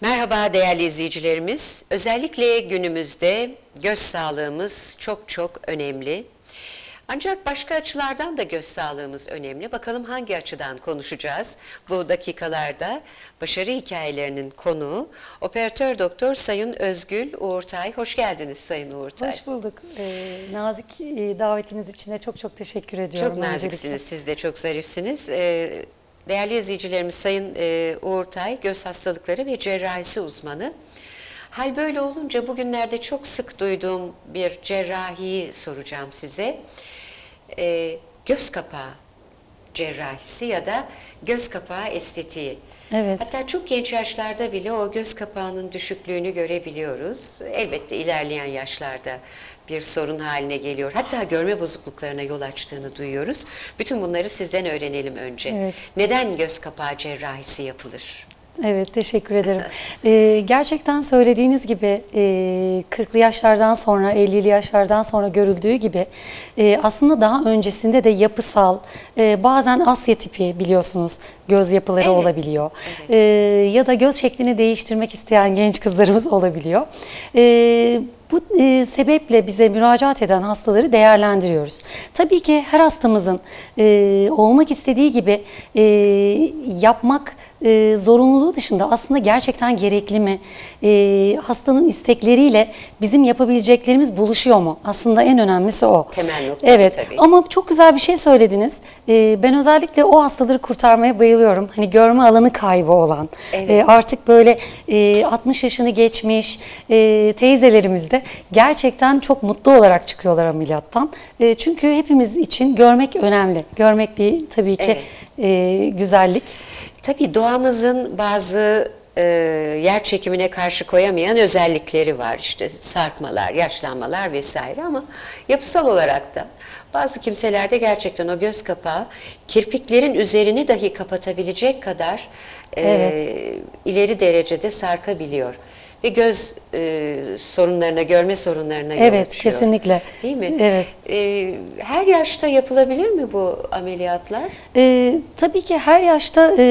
Merhaba değerli izleyicilerimiz. Özellikle günümüzde göz sağlığımız çok çok önemli. Ancak başka açılardan da göz sağlığımız önemli. Bakalım hangi açıdan konuşacağız bu dakikalarda. Başarı hikayelerinin konuğu operatör doktor Sayın Özgül Uğurtay. Hoş geldiniz Sayın Uğurtay. Hoş bulduk. Ee, nazik e, davetiniz için de çok çok teşekkür ediyorum. Çok naziksiniz, siz de çok zarifsiniz. Ee, değerli izleyicilerimiz Sayın e, Uğurtay, göz hastalıkları ve cerrahisi uzmanı. Hal böyle olunca bugünlerde çok sık duyduğum bir cerrahiyi soracağım size. Ee, göz kapağı cerrahisi ya da göz kapağı estetiği. Evet. Hatta çok genç yaşlarda bile o göz kapağının düşüklüğünü görebiliyoruz. Elbette ilerleyen yaşlarda bir sorun haline geliyor. Hatta görme bozukluklarına yol açtığını duyuyoruz. Bütün bunları sizden öğrenelim önce. Evet. Neden göz kapağı cerrahisi yapılır? Evet, teşekkür ederim. Ee, gerçekten söylediğiniz gibi e, 40'lı yaşlardan sonra, 50'li yaşlardan sonra görüldüğü gibi e, aslında daha öncesinde de yapısal, e, bazen Asya tipi biliyorsunuz göz yapıları Evet. olabiliyor. E, ya da göz şeklini değiştirmek isteyen genç kızlarımız olabiliyor. E, bu e, sebeple bize müracaat eden hastaları değerlendiriyoruz. Tabii ki her hastamızın e, olmak istediği gibi e, yapmak e, zorunluluğu dışında aslında gerçekten gerekli mi? E, hastanın istekleriyle bizim yapabileceklerimiz buluşuyor mu? Aslında en önemlisi o. Temel nokta Evet tabii. ama çok güzel bir şey söylediniz. E, ben özellikle o hastaları kurtarmaya bayılıyorum. Hani görme alanı kaybı olan. Evet. E, artık böyle e, 60 yaşını geçmiş e, teyzelerimiz de gerçekten çok mutlu olarak çıkıyorlar ameliyattan. E, çünkü hepimiz için görmek önemli. Görmek bir tabii ki e, güzellik. Tabii doğamızın bazı e, yer çekimine karşı koyamayan özellikleri var. İşte sarkmalar, yaşlanmalar vesaire ama yapısal olarak da bazı kimselerde gerçekten o göz kapağı kirpiklerin üzerini dahi kapatabilecek kadar e, Evet. ileri derecede sarkabiliyor. Ve göz e, sorunlarına, görme sorunlarına yol Evet, açıyor. kesinlikle. Değil mi? Evet. E, her yaşta yapılabilir mi bu ameliyatlar? Ee, tabii ki her yaşta e,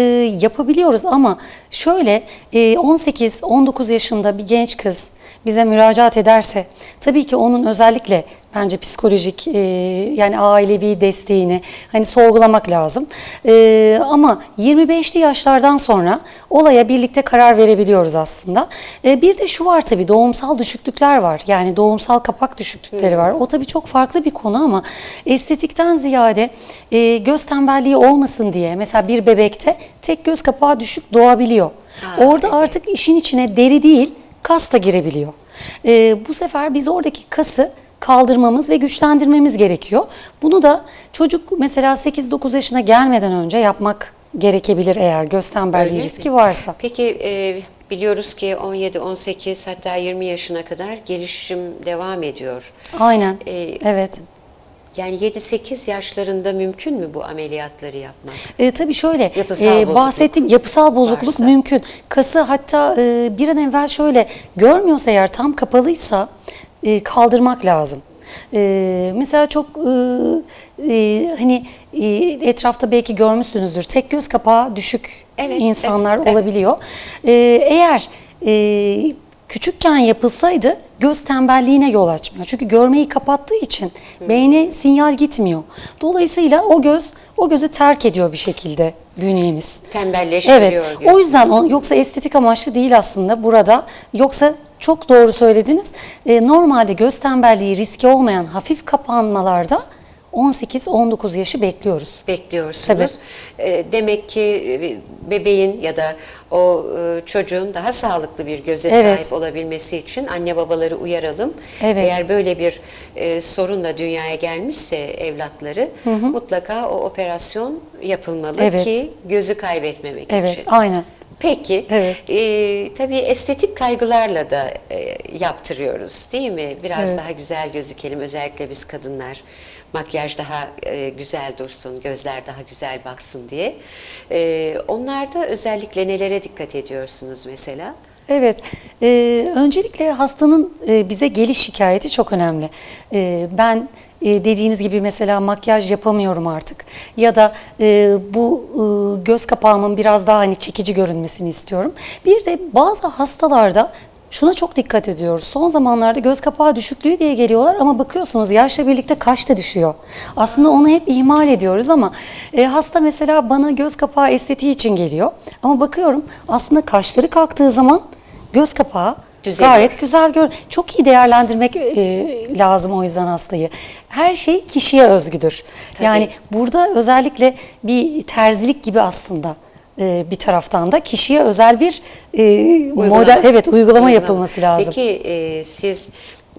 yapabiliyoruz ama şöyle e, 18-19 yaşında bir genç kız bize müracaat ederse tabii ki onun özellikle bence psikolojik e, yani ailevi desteğini hani sorgulamak lazım. E, ama 25'li yaşlardan sonra olaya birlikte karar verebiliyoruz aslında. E, bir de şu var tabii doğumsal düşüklükler var. Yani doğumsal kapak düşüklükleri var. O tabii çok farklı bir konu ama estetikten ziyade e, göz tembelliği olmasın diye mesela bir bebekte tek göz kapağı düşük doğabiliyor. Ha, Orada evet. artık işin içine deri değil kas da girebiliyor. E, bu sefer biz oradaki kası kaldırmamız ve güçlendirmemiz gerekiyor. Bunu da çocuk mesela 8-9 yaşına gelmeden önce yapmak gerekebilir eğer Öyle riski varsa. Peki e, biliyoruz ki 17, 18 hatta 20 yaşına kadar gelişim devam ediyor. Aynen. E, evet. Yani 7-8 yaşlarında mümkün mü bu ameliyatları yapmak? E, tabii şöyle Yapısal e, bozukluk bahsettiğim yapısal bozukluk varsa. mümkün. Kası hatta e, bir an evvel şöyle görmüyorsa eğer tam kapalıysa e, kaldırmak lazım. E, mesela çok e, e, hani e, etrafta belki görmüşsünüzdür tek göz kapağı düşük Evet, insanlar evet, evet. olabiliyor. E, eğer e, küçükken yapılsaydı göz tembelliğine yol açmıyor. Çünkü görmeyi kapattığı için beyne sinyal gitmiyor. Dolayısıyla o göz o gözü terk ediyor bir şekilde bünyemiz. Tembelleştiriyor Evet. gözü. O yüzden yoksa estetik amaçlı değil aslında burada. Yoksa çok doğru söylediniz. E, normalde göz tembelliği riski olmayan hafif kapanmalarda 18-19 yaşı bekliyoruz. bekliyorsunuz. E, demek ki e, bebeğin ya da o e, çocuğun daha sağlıklı bir göze Evet. sahip olabilmesi için anne babaları uyaralım. Evet. Eğer böyle bir e, sorunla dünyaya gelmişse evlatları mutlaka o operasyon yapılmalı Evet. ki gözü kaybetmemek Evet, için. aynen. Peki, Evet. e, tabii estetik kaygılarla da e, yaptırıyoruz değil mi? Biraz Evet. daha güzel gözükelim, özellikle biz kadınlar. Makyaj daha e, güzel dursun, gözler daha güzel baksın diye. E, onlarda özellikle nelere dikkat ediyorsunuz mesela? Evet, e, öncelikle hastanın e, bize geliş şikayeti çok önemli. E, ben e, dediğiniz gibi mesela makyaj yapamıyorum artık ya da e, bu e, göz kapağımın biraz daha hani çekici görünmesini istiyorum. Bir de bazı hastalarda Şuna çok dikkat ediyoruz. Son zamanlarda göz kapağı düşüklüğü diye geliyorlar ama bakıyorsunuz yaşla birlikte kaş da düşüyor. Aslında onu hep ihmal ediyoruz ama e, hasta mesela bana göz kapağı estetiği için geliyor. Ama bakıyorum aslında kaşları kalktığı zaman göz kapağı Düzeliyor. gayet güzel gör. Çok iyi değerlendirmek e, lazım o yüzden hastayı. Her şey kişiye özgüdür. Yani burada özellikle bir terzilik gibi aslında e, bir taraftan da kişiye özel bir e, model evet uygulama, Uygulama. yapılması lazım. Peki e, siz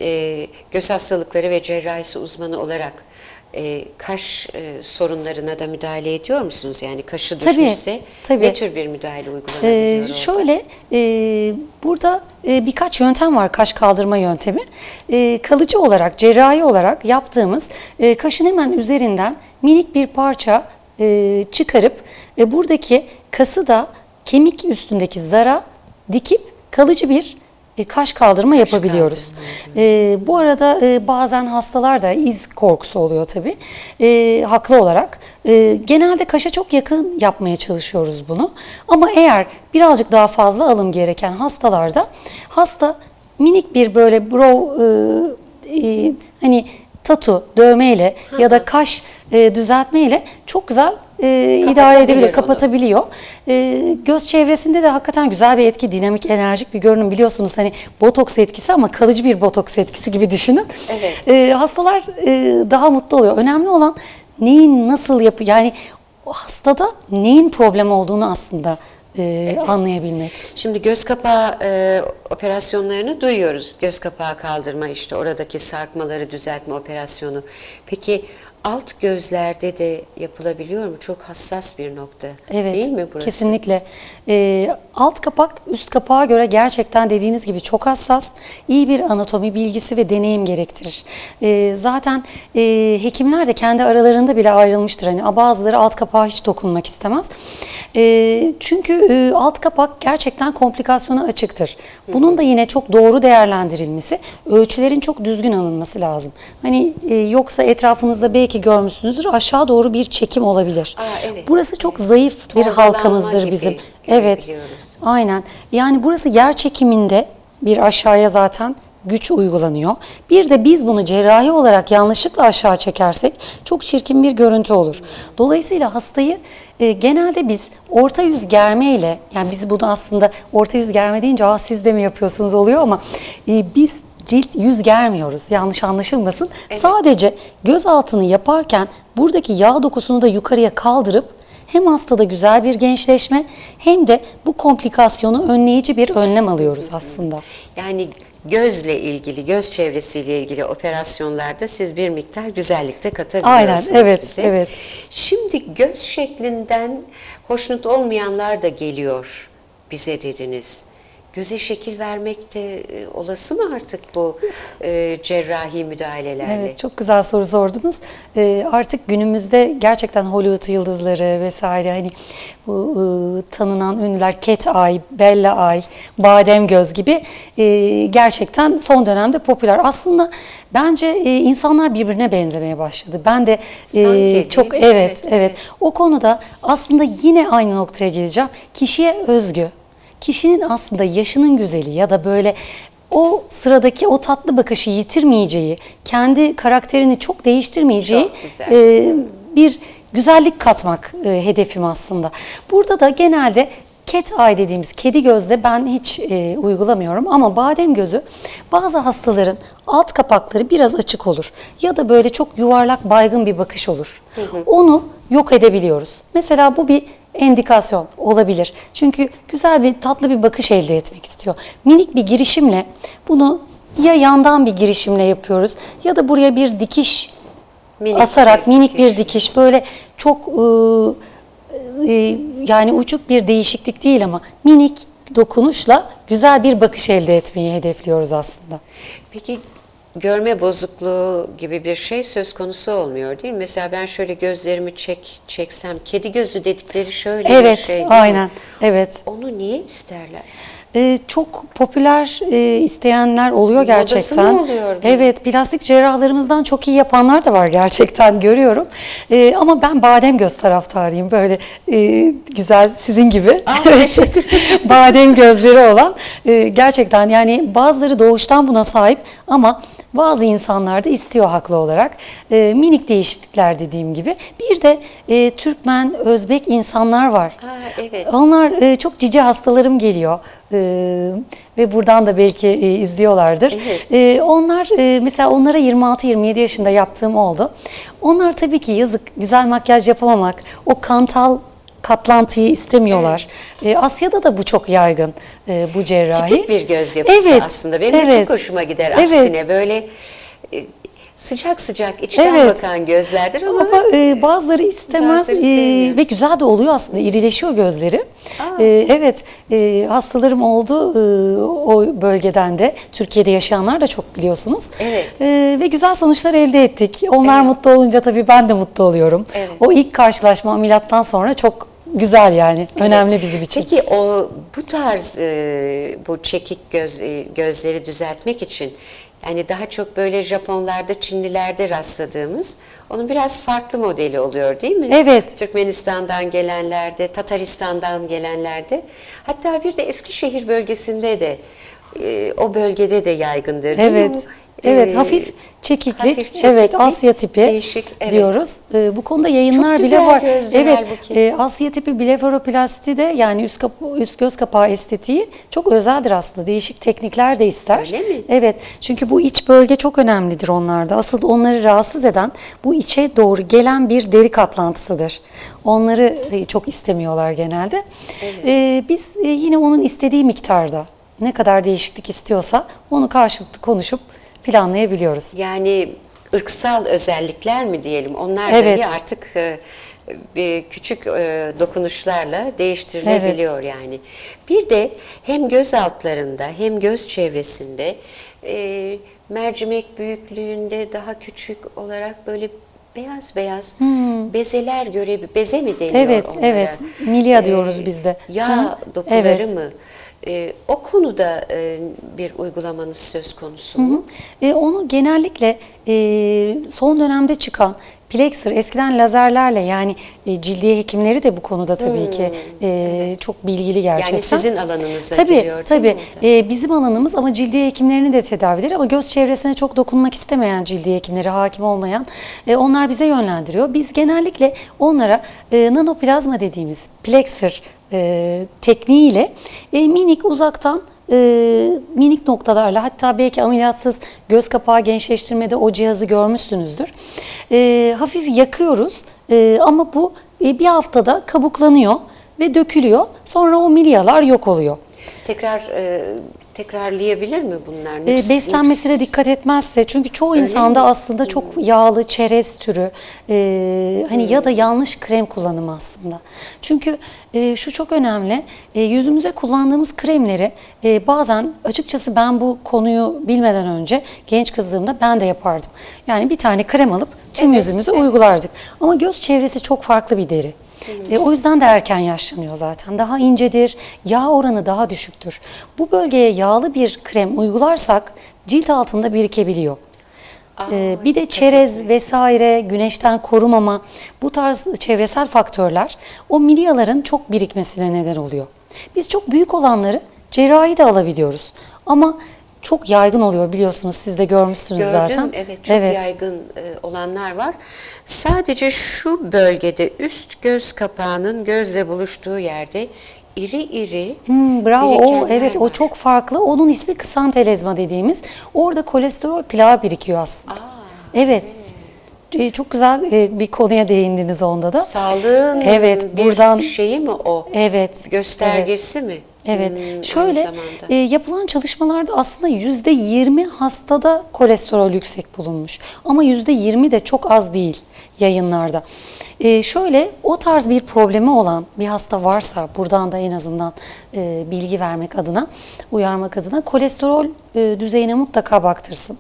e, göz hastalıkları ve cerrahisi uzmanı olarak e, kaş e, sorunlarına da müdahale ediyor musunuz? Yani kaşı düşmüşse tabii. ne tür bir müdahale uygulanabiliyor? Ee, şöyle e, burada e, birkaç yöntem var kaş kaldırma yöntemi. E, kalıcı olarak cerrahi olarak yaptığımız e, kaşın hemen üzerinden minik bir parça e, çıkarıp e, buradaki kası da kemik üstündeki zara dikip kalıcı bir e, kaş kaldırma yapabiliyoruz. E, bu arada e, bazen hastalar da iz korkusu oluyor tabii. E, haklı olarak. E, genelde kaşa çok yakın yapmaya çalışıyoruz bunu. Ama eğer birazcık daha fazla alım gereken hastalarda hasta minik bir böyle brow e, e, hani tatu dövmeyle ya da kaş e, düzeltmeyle çok güzel e, idare edebiliyor, kapatabiliyor. E, göz çevresinde de hakikaten güzel bir etki, dinamik, enerjik bir görünüm biliyorsunuz hani botoks etkisi ama kalıcı bir botoks etkisi gibi düşünün. Evet. E, hastalar e, daha mutlu oluyor. Önemli olan neyin nasıl yapı yani o hastada neyin problem olduğunu aslında e, anlayabilmek. Şimdi göz kapağı e, operasyonlarını duyuyoruz. Göz kapağı kaldırma işte oradaki sarkmaları düzeltme operasyonu. Peki alt gözlerde de yapılabiliyor mu? Çok hassas bir nokta. Evet, Değil mi burası? kesinlikle. Ee, alt kapak üst kapağa göre gerçekten dediğiniz gibi çok hassas, iyi bir anatomi bilgisi ve deneyim gerektirir. Ee, zaten e, hekimler de kendi aralarında bile ayrılmıştır. Hani "A, bazıları alt kapağa hiç dokunmak istemez. Ee, çünkü e, alt kapak gerçekten komplikasyona açıktır. Bunun da yine çok doğru değerlendirilmesi, ölçülerin çok düzgün alınması lazım. Hani e, yoksa etrafınızda belki görmüşsünüzdür aşağı doğru bir çekim olabilir. Aa, evet. Burası çok zayıf bir Torbalanma halkamızdır gibi bizim. Evet. Aynen. Yani burası yer çekiminde bir aşağıya zaten güç uygulanıyor. Bir de biz bunu cerrahi olarak yanlışlıkla aşağı çekersek çok çirkin bir görüntü olur. Dolayısıyla hastayı e, genelde biz orta yüz germe ile yani biz bunu aslında orta yüz germe deyince Aa, siz de mi yapıyorsunuz oluyor ama e, biz cilt yüz germiyoruz. Yanlış anlaşılmasın. Sadece göz altını yaparken buradaki yağ dokusunu da yukarıya kaldırıp hem hastada güzel bir gençleşme hem de bu komplikasyonu önleyici bir önlem alıyoruz aslında. Yani gözle ilgili, göz çevresiyle ilgili operasyonlarda siz bir miktar güzellikte katabiliyorsunuz Aynen, evet, bize. evet. Şimdi göz şeklinden hoşnut olmayanlar da geliyor bize dediniz. Göze şekil vermek de e, olası mı artık bu e, cerrahi müdahalelerle? Evet çok güzel soru sordunuz. Ee, artık günümüzde gerçekten Hollywood yıldızları vesaire hani bu e, tanınan ünlüler Cat Eye, Bella Eye, Badem Göz gibi e, gerçekten son dönemde popüler. Aslında bence e, insanlar birbirine benzemeye başladı. Ben de e, Sanki, çok Evet, evet evet. o konuda aslında yine aynı noktaya geleceğim. Kişiye özgü. Kişinin aslında yaşının güzeli ya da böyle o sıradaki o tatlı bakışı yitirmeyeceği, kendi karakterini çok değiştirmeyeceği Çok güzel. e, bir güzellik katmak e, hedefim aslında. Burada da genelde cat eye dediğimiz kedi gözde ben hiç e, uygulamıyorum ama badem gözü bazı hastaların alt kapakları biraz açık olur ya da böyle çok yuvarlak baygın bir bakış olur. Onu yok edebiliyoruz. Mesela bu bir endikasyon olabilir. Çünkü güzel bir tatlı bir bakış elde etmek istiyor. Minik bir girişimle bunu ya yandan bir girişimle yapıyoruz ya da buraya bir dikiş Minik asarak bir minik bir dikiş. dikiş böyle çok ıı, e, yani uçuk bir değişiklik değil ama minik dokunuşla güzel bir bakış elde etmeyi hedefliyoruz aslında. Peki görme bozukluğu gibi bir şey söz konusu olmuyor değil mi? Mesela ben şöyle gözlerimi çek çeksem kedi gözü dedikleri şöyle bir Evet, şey değil mi? aynen. Evet. Onu niye isterler? e, çok popüler e, isteyenler oluyor Modası gerçekten. mı oluyor bu? Evet, plastik cerrahlarımızdan çok iyi yapanlar da var gerçekten görüyorum. E, ama ben badem göz taraftarıyım. Böyle e, güzel sizin gibi. Aa, badem gözleri olan e, gerçekten yani bazıları doğuştan buna sahip ama bazı insanlar da istiyor haklı olarak. E, minik değişiklikler dediğim gibi. Bir de e, Türkmen, Özbek insanlar var. Ha, evet. Onlar e, çok cici hastalarım geliyor E, ve buradan da belki e, izliyorlardır. Evet. E, onlar e, mesela onlara 26-27 yaşında yaptığım oldu. Onlar tabii ki yazık güzel makyaj yapamamak, o kantal katlantıyı istemiyorlar. E, Asya'da da bu çok yaygın e, bu cerrahi. Tipik bir göz yapısı Evet, aslında. Benim de evet. çok hoşuma gider Evet. aksine. Böyle e, sıcak sıcak içten Evet. bakan gözlerdir ama, Ama e, bazıları istemez Bazıları e, ve güzel de oluyor aslında irileşiyor gözleri. E, evet e, hastalarım oldu e, o bölgeden de Türkiye'de yaşayanlar da çok biliyorsunuz. Evet. E, ve güzel sonuçlar elde ettik. Onlar Evet. mutlu olunca tabii ben de mutlu oluyorum. Evet. O ilk karşılaşma ameliyattan sonra çok güzel yani önemli bizim için. Peki o bu tarz e, bu çekik göz e, gözleri düzeltmek için yani daha çok böyle Japonlarda, Çinlilerde rastladığımız onun biraz farklı modeli oluyor değil mi? Evet. Türkmenistan'dan gelenlerde, Tataristan'dan gelenlerde hatta bir de Eskişehir bölgesinde de e, o bölgede de yaygındır değil mi? Evet. Evet, E, hafif çekiklik, hafif çekiklik, evet Asya tipi değişik, evet. diyoruz. Ee, bu konuda yayınlar Çok bile var. evet, e, Asya tipi blefaroplasti de yani üst, kap- üst göz kapağı estetiği çok özeldir aslında. Değişik teknikler de ister. Öyle mi? Evet. Çünkü bu iç bölge çok önemlidir onlarda. Asıl onları rahatsız eden bu içe doğru gelen bir deri katlantısıdır. Onları e, çok istemiyorlar genelde. Ee, biz e, yine onun istediği miktarda ne kadar değişiklik istiyorsa onu karşılıklı konuşup planlayabiliyoruz. Yani ırksal özellikler mi diyelim? Onlar Evet. dahi artık e, bir küçük e, dokunuşlarla değiştirilebiliyor yani. Bir de hem göz altlarında hem göz çevresinde e, mercimek büyüklüğünde daha küçük olarak böyle beyaz beyaz bezeler görebi beze mi deniyor Hmm. Evet, onlara? evet. Milya diyoruz biz de. Yağ Hı. dokuları Evet. mı? E, o konuda e, bir uygulamanız söz konusu mu? E, onu genellikle e, son dönemde çıkan Plexer eskiden lazerlerle yani e, cildiye hekimleri de bu konuda tabii ki e, çok bilgili gerçekten. Yani sizin alanınıza tabii, giriyor Tabii? E, bizim alanımız ama cildiye hekimlerini de tedavileri ama göz çevresine çok dokunmak istemeyen cildiye hekimleri hakim olmayan e, onlar bize yönlendiriyor. Biz genellikle onlara e, nanoplazma dediğimiz Plexer e, tekniğiyle e, minik uzaktan e, minik noktalarla hatta belki ameliyatsız göz kapağı gençleştirmede o cihazı görmüşsünüzdür. E, hafif yakıyoruz e, ama bu e, bir haftada kabuklanıyor ve dökülüyor. Sonra o milyalar yok oluyor. Tekrar e, tekrarlayabilir mi bunlar? E, Nüks- beslenmesine dikkat etmezse çünkü çoğu insanda aslında çok yağlı çerez türü e, hani ya da yanlış krem kullanımı aslında. Çünkü e, şu çok önemli e, yüzümüze kullandığımız kremleri e, bazen açıkçası ben bu konuyu bilmeden önce genç kızlığımda ben de yapardım. Yani bir tane krem alıp tüm yüzümüze uygulardık. Ama göz çevresi çok farklı bir deri. E, o yüzden de erken yaşlanıyor zaten. Daha incedir, yağ oranı daha düşüktür. Bu bölgeye yağlı bir krem uygularsak cilt altında birikebiliyor. E, bir de çerez vesaire, güneşten korumama, bu tarz çevresel faktörler o milyaların çok birikmesine neden oluyor. Biz çok büyük olanları cerrahi de alabiliyoruz. Ama çok yaygın oluyor biliyorsunuz siz de görmüşsünüz Gördüm, zaten. evet çok yaygın e, olanlar var. Sadece şu bölgede üst göz kapağının gözle buluştuğu yerde iri iri Hmm, bravo. O, evet o var. çok farklı. Onun ismi ksantelezma dediğimiz. Orada kolesterol plağı birikiyor aslında. Evet. Ee, Çok güzel e, bir konuya değindiniz onda da. Sağlığın Evet, bir buradan- şeyi mi o? Evet. Göstergesi mi? Evet. Hmm, Şöyle e, yapılan çalışmalarda aslında yüzde 20 hastada kolesterol yüksek bulunmuş. Ama yüzde 20 de çok az değil yayınlarda. E, şöyle o tarz bir problemi olan bir hasta varsa buradan da en azından e, bilgi vermek adına, uyarmak adına kolesterol e, düzeyine mutlaka baktırsın.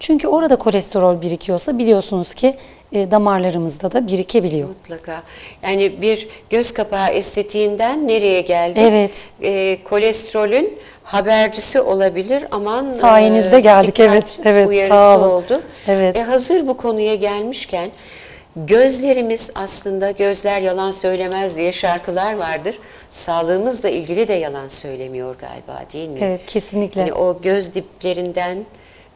Çünkü orada kolesterol birikiyorsa biliyorsunuz ki e, damarlarımızda da birikebiliyor. Mutlaka. Yani bir göz kapağı estetiğinden nereye geldi? Evet. Ee, kolesterolün habercisi olabilir. Aman Sayenizde e, geldik, evet, evet, uyarısı sağ olun. oldu. Evet. E, hazır bu konuya gelmişken gözlerimiz aslında gözler yalan söylemez diye şarkılar vardır. Sağlığımızla ilgili de yalan söylemiyor galiba değil mi? Evet, kesinlikle. Hani o göz diplerinden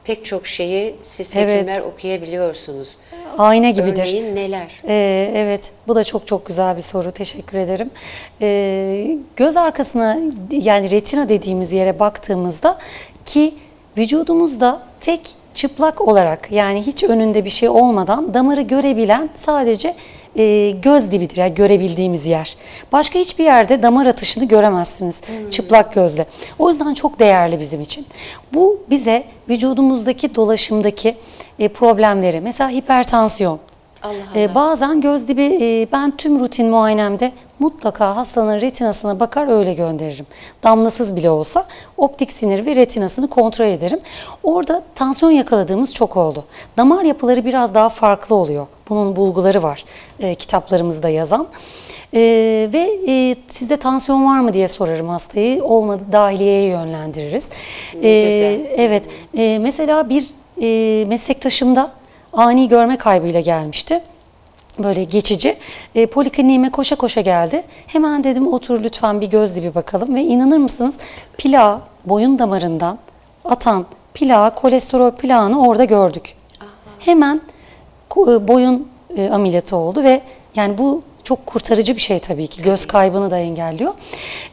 pek çok şeyi siz Evet. hekimler okuyabiliyorsunuz. Ayna gibidir. Örneğin neler? Ee, evet, bu da çok çok güzel bir soru. Teşekkür ederim. Ee, göz arkasına yani retina dediğimiz yere baktığımızda ki vücudumuzda tek çıplak olarak yani hiç önünde bir şey olmadan damarı görebilen sadece e, göz dibidir yani görebildiğimiz yer. Başka hiçbir yerde damar atışını göremezsiniz çıplak gözle. O yüzden çok değerli bizim için. Bu bize vücudumuzdaki dolaşımdaki e, problemleri mesela hipertansiyon, Allah Allah. bazen göz dibi e, ben tüm rutin muayenemde mutlaka hastanın retinasına bakar öyle gönderirim. Damlasız bile olsa optik sinir ve retinasını kontrol ederim. Orada tansiyon yakaladığımız çok oldu. Damar yapıları biraz daha farklı oluyor. Bunun bulguları var e, kitaplarımızda yazan. E, ve e, sizde tansiyon var mı diye sorarım hastayı. Olmadı dahiliyeye yönlendiririz. E, evet. E, mesela bir e, meslektaşımda ani görme kaybıyla gelmişti. Böyle geçici. E, polikliniğime koşa koşa geldi. Hemen dedim otur lütfen bir göz dibi bakalım. Ve inanır mısınız plağı boyun damarından atan plağı, kolesterol plağını orada gördük. Hemen ko- e, boyun e, ameliyatı oldu ve yani bu çok kurtarıcı bir şey tabii ki. Göz kaybını da engelliyor.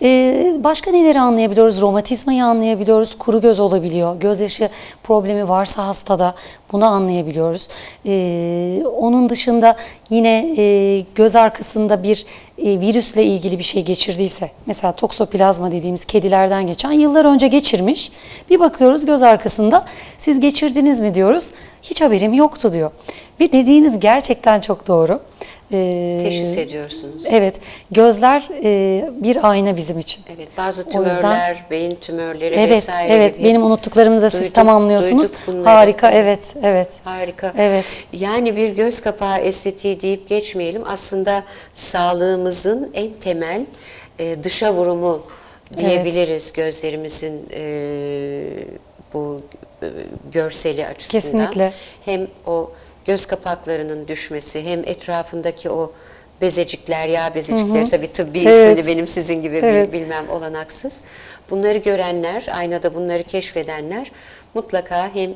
Ee, başka neleri anlayabiliyoruz? Romatizmayı anlayabiliyoruz. Kuru göz olabiliyor. Gözyaşı problemi varsa hastada bunu anlayabiliyoruz. Ee, onun dışında yine e, göz arkasında bir e, virüsle ilgili bir şey geçirdiyse, mesela toksoplazma dediğimiz kedilerden geçen yıllar önce geçirmiş. Bir bakıyoruz göz arkasında siz geçirdiniz mi diyoruz. Hiç haberim yoktu diyor. Ve dediğiniz gerçekten çok doğru. Ee, Teşhis ediyorsunuz. Evet, gözler e, bir ayna bizim için. Evet, bazı O yüzden- tümörler, beyin tümörleri Evet, vesaire evet. gibi. Benim unuttuklarımı da siz Duyduk- tamamlıyorsunuz. duyduk bunları. Harika, evet, evet. Harika. Evet. Yani bir göz kapağı estetiği deyip geçmeyelim. Aslında sağlığımızın en temel e, dışa vurumu diyebiliriz gözlerimizin e, bu e, görseli açısından. Kesinlikle. Hem o göz kapaklarının düşmesi hem etrafındaki o bezecikler, yağ bezecikleri tabii tıbbi Evet. ismini benim sizin gibi Evet. bilmem olanaksız. Bunları görenler, aynada bunları keşfedenler mutlaka hem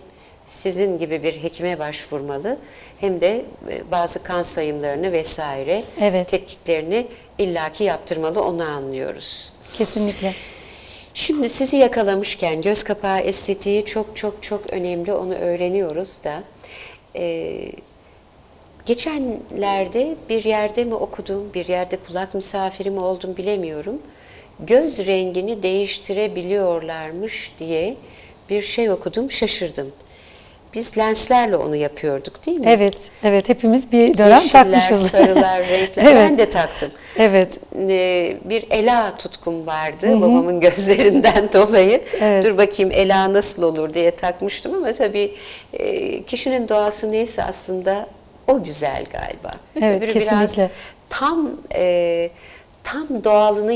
sizin gibi bir hekime başvurmalı hem de e, bazı kan sayımlarını vesaire Evet. tetkiklerini illaki yaptırmalı onu anlıyoruz. Kesinlikle. Şimdi sizi yakalamışken göz kapağı estetiği çok çok çok önemli onu öğreniyoruz da e, geçenlerde bir yerde mi okudum bir yerde kulak misafiri mi oldum bilemiyorum göz rengini değiştirebiliyorlarmış diye bir şey okudum şaşırdım. Biz lenslerle onu yapıyorduk değil mi? Evet, evet. Hepimiz bir dönem Yeşiller, takmışız. sarılar, renkler. Evet. Ben de taktım. Evet. Ee, bir Ela tutkum vardı babamın gözlerinden dolayı. Evet. Dur bakayım Ela nasıl olur diye takmıştım ama tabii e, kişinin doğası neyse aslında o güzel galiba. Evet, Öbürü kesinlikle. Biraz tam e, tam doğalını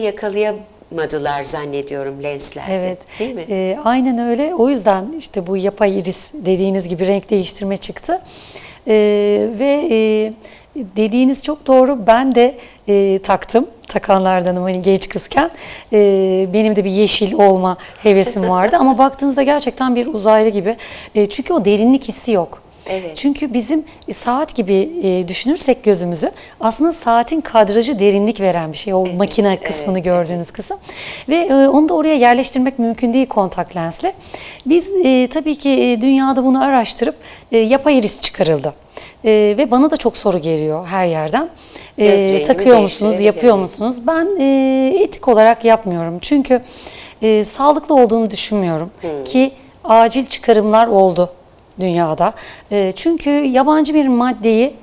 yakalayamadılar zannediyorum lenslerde. Evet. Değil mi? Ee, aynen öyle. O yüzden işte bu yapay iris dediğiniz gibi renk değiştirme çıktı. Ee, ve e, dediğiniz çok doğru. Ben de e, taktım. Takanlardanım hani genç kızken. Ee, benim de bir yeşil olma hevesim vardı. Ama baktığınızda gerçekten bir uzaylı gibi. E, çünkü o derinlik hissi yok. Evet. Çünkü bizim saat gibi e, düşünürsek gözümüzü aslında saatin kadrajı derinlik veren bir şey. O makine kısmını gördüğünüz kısım. Ve e, onu da oraya yerleştirmek mümkün değil kontak lensle. Biz e, tabii ki e, dünyada bunu araştırıp e, yapay iris çıkarıldı. E, ve bana da çok soru geliyor her yerden. E, rengini takıyor musunuz, yapıyor değiştirebilir musunuz? Ben e, etik olarak yapmıyorum. Çünkü e, sağlıklı olduğunu düşünmüyorum. Ki acil çıkarımlar oldu dünyada. E, çünkü yabancı bir maddeyi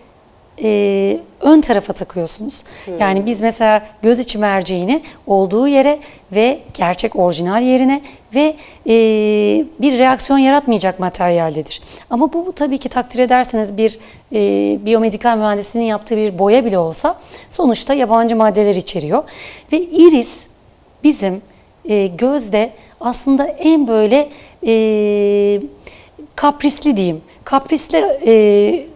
e, ön tarafa takıyorsunuz. Yani biz mesela göz içi merceğini olduğu yere ve gerçek orijinal yerine ve e, bir reaksiyon yaratmayacak materyaldedir. Ama bu, bu tabii ki takdir ederseniz bir e, biyomedikal mühendisinin yaptığı bir boya bile olsa sonuçta yabancı maddeler içeriyor. Ve iris bizim e, gözde aslında en böyle e, kaprisli diyeyim. Kaprisli e,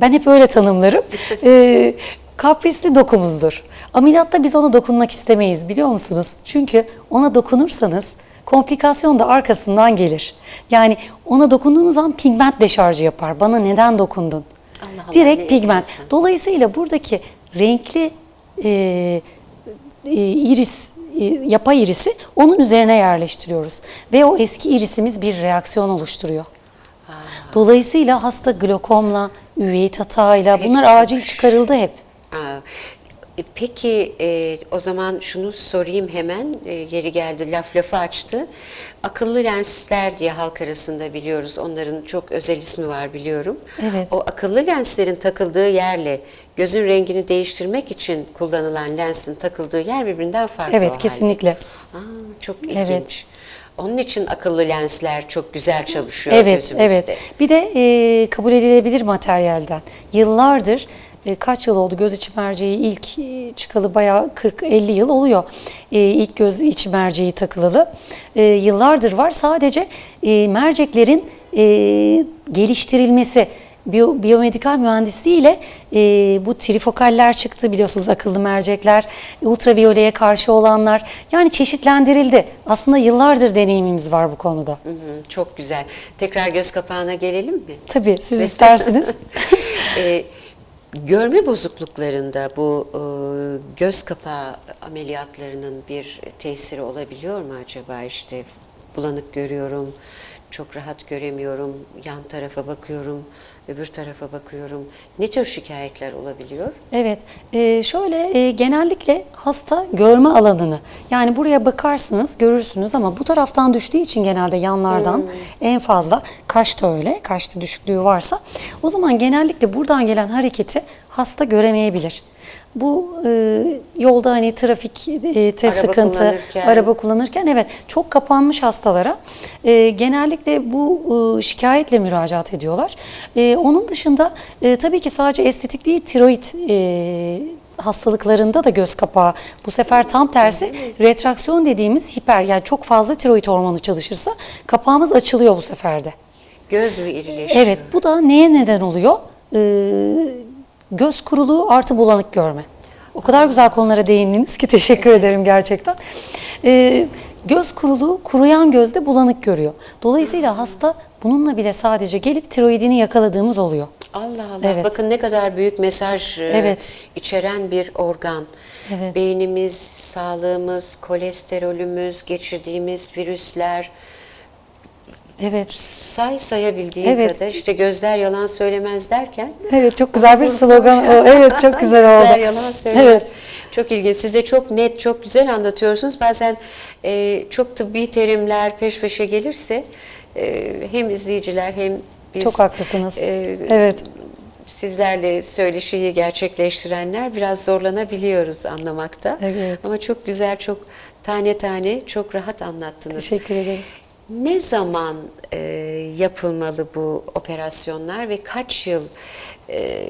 ben hep öyle tanımlarım. E, kaprisli dokumuzdur. Ameliyatta biz ona dokunmak istemeyiz biliyor musunuz? Çünkü ona dokunursanız komplikasyon da arkasından gelir. Yani ona dokunduğunuz zaman pigment deşarjı yapar. Bana neden dokundun? Allah Allah, Direkt pigment. enteresan. Dolayısıyla buradaki renkli e, e, iris, e, yapay irisi onun üzerine yerleştiriyoruz. Ve o eski irisimiz bir reaksiyon oluşturuyor. Dolayısıyla hasta glokomla, üveit hatağıyla bunlar çok acil çıkarıldı hep. Aa, e, Peki e, o zaman şunu sorayım hemen E, yeri geldi laf lafı açtı. Akıllı lensler diye halk arasında biliyoruz onların çok özel ismi var biliyorum. Evet. O akıllı lenslerin takıldığı yerle gözün rengini değiştirmek için kullanılan lensin takıldığı yer birbirinden farklı Evet halde. kesinlikle. Aa, çok ilginç. Evet. Onun için akıllı lensler çok güzel çalışıyor Evet, gözümüzde. evet. Bir de e, kabul edilebilir materyalden. Yıllardır e, kaç yıl oldu göz içi merceği ilk e, çıkalı bayağı 40-50 yıl oluyor. E, ilk göz içi merceği takılalı. E, yıllardır var. Sadece e, merceklerin e, geliştirilmesi biyo, biyomedikal mühendisliğiyle e, bu trifokaller çıktı biliyorsunuz akıllı mercekler, ultraviyoleye karşı olanlar yani çeşitlendirildi. Aslında yıllardır deneyimimiz var bu konuda. Hı hı, çok güzel. Tekrar göz kapağına gelelim mi? Tabii siz isterseniz. Ee, görme bozukluklarında bu e, göz kapağı ameliyatlarının bir tesiri olabiliyor mu acaba? İşte bulanık görüyorum, çok rahat göremiyorum, yan tarafa bakıyorum, öbür tarafa bakıyorum. Ne tür şikayetler olabiliyor? Evet, e, şöyle e, genellikle hasta görme alanını yani buraya bakarsınız görürsünüz ama bu taraftan düştüğü için genelde yanlardan en fazla kaşta öyle, kaşta düşüklüğü varsa o zaman genellikle buradan gelen hareketi hasta göremeyebilir. Bu e, yolda hani trafik e, sıkıntı, kullanırken. araba kullanırken evet çok kapanmış hastalara e, genellikle bu e, şikayetle müracaat ediyorlar. E, onun dışında e, tabii ki sadece estetik değil tiroid e, hastalıklarında da göz kapağı bu sefer tam tersi retraksiyon dediğimiz hiper yani çok fazla tiroid hormonu çalışırsa kapağımız açılıyor bu sefer de. Göz mü irileşiyor? Evet bu da neye neden oluyor? Ee, göz kuruluğu artı bulanık görme. O kadar güzel konulara değindiniz ki teşekkür ederim gerçekten. Ee, göz kuruluğu kuruyan gözde bulanık görüyor. Dolayısıyla hasta bununla bile sadece gelip tiroidini yakaladığımız oluyor. Allah Allah. Evet. Bakın ne kadar büyük mesaj e, Evet. içeren bir organ. Evet. Beynimiz, sağlığımız, kolesterolümüz, geçirdiğimiz virüsler, Evet. say sayabildiğin Evet. kadar işte gözler yalan söylemez derken Evet çok güzel bir slogan. Evet çok güzel gözler oldu. yalan söylemez. Evet. Çok ilginç. Siz de çok net, çok güzel anlatıyorsunuz. Bazen e, çok tıbbi terimler peş peşe gelirse e, hem izleyiciler hem biz Çok haklısınız. e, Evet. sizlerle söyleşiyi gerçekleştirenler biraz zorlanabiliyoruz anlamakta. Evet. Ama çok güzel, çok tane tane, çok rahat anlattınız. Teşekkür ederim. Ne zaman e, yapılmalı bu operasyonlar ve kaç yıl e,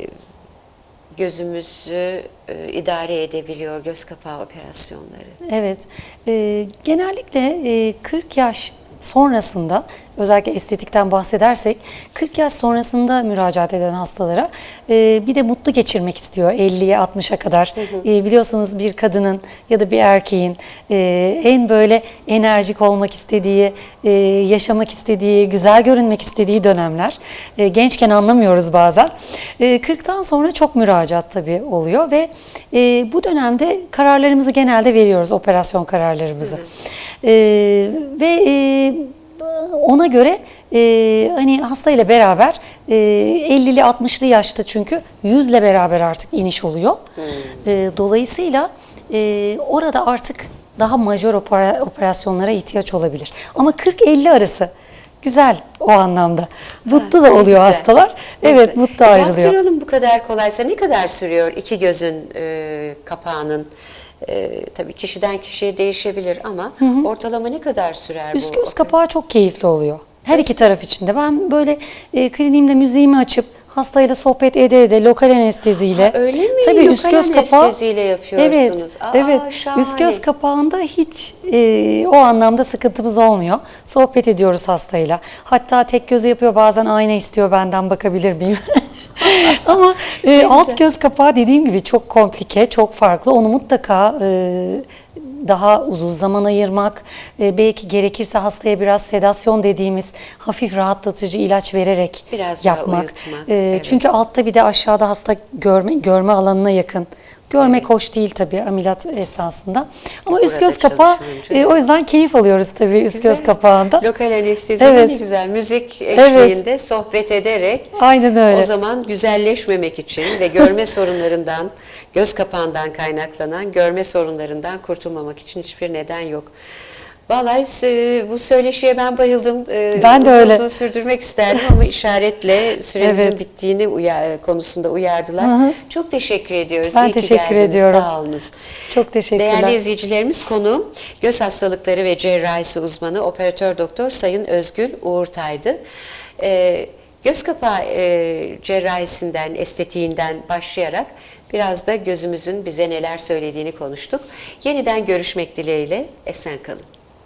gözümüzü e, idare edebiliyor göz kapağı operasyonları? Evet, e, genellikle e, 40 yaş sonrasında özellikle estetikten bahsedersek 40 yaş sonrasında müracaat eden hastalara e, bir de mutlu geçirmek istiyor 50'ye 60'a kadar. E, biliyorsunuz bir kadının ya da bir erkeğin e, en böyle enerjik olmak istediği, e, yaşamak istediği, güzel görünmek istediği dönemler. E, gençken anlamıyoruz bazen. E, 40'tan sonra çok müracaat tabii oluyor ve e, bu dönemde kararlarımızı genelde veriyoruz, operasyon kararlarımızı. E, ve e, ona göre e, hani hasta ile beraber e, 50'li 60'lı yaşta çünkü 100 ile beraber artık iniş oluyor. E, dolayısıyla e, orada artık daha majör opera- operasyonlara ihtiyaç olabilir. Ama 40-50 arası güzel o anlamda. Mutlu da Ne oluyor güzel, hastalar. Evet güzel. mutlu ayrılıyor. Yaptıralım bu kadar kolaysa ne kadar sürüyor iki gözün e, kapağının? E, tabii kişiden kişiye değişebilir ama ortalama ne kadar sürer Üst bu? göz kapağı çok keyifli oluyor. Her iki taraf için de. Ben böyle e, kliniğimde müziğimi açıp hastayla sohbet ede ede lokal anesteziyle. Ha, öyle mi? Tabii üst Lokal göz kapağı. yapıyorsunuz. Evet. Aa, evet. şahane. Üst göz kapağında hiç e, o anlamda sıkıntımız olmuyor. Sohbet ediyoruz hastayla. Hatta tek gözü yapıyor bazen ayna istiyor benden bakabilir miyim? Ama e, alt göz kapağı dediğim gibi çok komplike, çok farklı. Onu mutlaka e, daha uzun zaman ayırmak, e, belki gerekirse hastaya biraz sedasyon dediğimiz hafif rahatlatıcı ilaç vererek Biraz daha yapmak. uyutmak, E, evet. Çünkü altta bir de aşağıda hasta görme görme alanına yakın. Görmek hoş değil tabii ameliyat esnasında. Ama üst Burada göz kapağı e, o yüzden keyif alıyoruz tabii üst göz Güzel. kapağında. Lokal anestezi Evet. ne güzel. Müzik eşliğinde sohbet ederek Aynen öyle. o zaman güzelleşmemek için ve görme sorunlarından, göz kapağından kaynaklanan görme sorunlarından kurtulmamak için hiçbir neden yok. Vallahi e, bu söyleşiye ben bayıldım. E, Ben de uzun öyle. uzun sürdürmek isterdim ama işaretle süremizin Evet. bittiğini uya- konusunda uyardılar. Hı hı. Çok teşekkür ediyoruz. Ben İyi teşekkür geldiniz. ediyorum. Sağ olunuz. Çok teşekkürler. Değerli izleyicilerimiz konu göz hastalıkları ve cerrahisi uzmanı operatör doktor Sayın Özgül Uğurtay'dı. Ee, göz kapağı e, cerrahisinden, estetiğinden başlayarak biraz da gözümüzün bize neler söylediğini konuştuk. Yeniden görüşmek dileğiyle esen kalın.